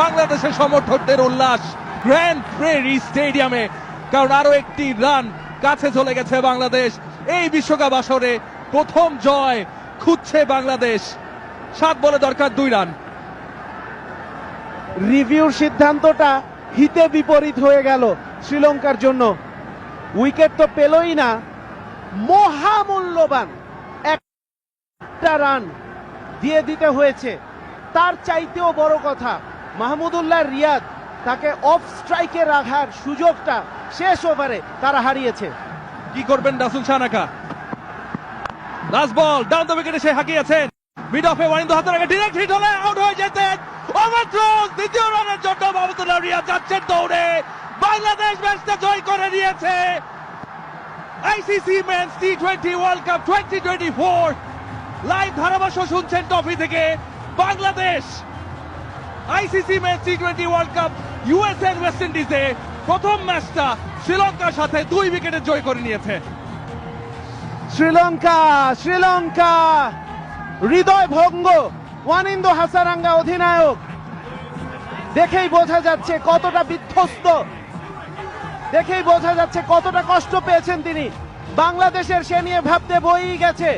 বাংলাদেশের সমর্থকদের উল্লাস গ্র্যান্ড প্রেরি স্টেডিয়ামে, কারণ আরও একটি রান কাছে চলে গেছে বাংলাদেশ। এই বিশ্বকাপ আসরে প্রথম জয় খুঁজছে বাংলাদেশ। সাত বলে দরকার দুই রান। রিভিউর সিদ্ধান্তটা হিতে বিপরীত হয়ে গেল শ্রীলঙ্কার জন্য। উইকেট তো পেলই না, মহামূল্যবান একটা রান দিয়ে দিতে হয়েছে। তার চাইতেও বড় কথা মাহমুদুল্লাহ রিয়াদ তাকে অফ স্ট্রাইকে রাখার সুযোগটা শেষ ওভারে তারা হারিয়েছে। কি করবেন রাসুল Shanaka last ball down the উইকেটে সে হাঁকিয়েছেন। মিড অফে ওয়ানিন্দু হাতের আগে ডিরেক্ট হিট হলে আউট হয়ে যেতেন ওভারথ্রোজ দ্বিতীয় রানের জন্য মাহমুদুল্লাহ রিয়াদ যাচ্ছেন দৌড়ে। বাংলাদেশ ম্যাচটা জয় করে নিয়েছে ICC men's T twenty world cup twenty twenty four live ধারাভাষ্য শুনছেন ট্রফি থেকে। Bangladesh ICC men's T twenty world cup US এর ওয়েস্ট ইন্ডিজে প্রথম ম্যাচটা শ্রীলঙ্কার সাথে দুই উইকেটে জয় করে নিয়েছে। শ্রীলঙ্কা শ্রীলঙ্কা! হৃদয় ভঙ্গ ওয়ানিন্দু হাসারাঙ্গা অধিনায়ক। দেখেই বোঝা যাচ্ছে কতটা বিধ্বস্ত। দেখেই বোঝা যাচ্ছে কতটা কষ্ট পেয়েছেন তিনি। বাংলাদেশের সে নিয়ে ভাবতে বই গেছে।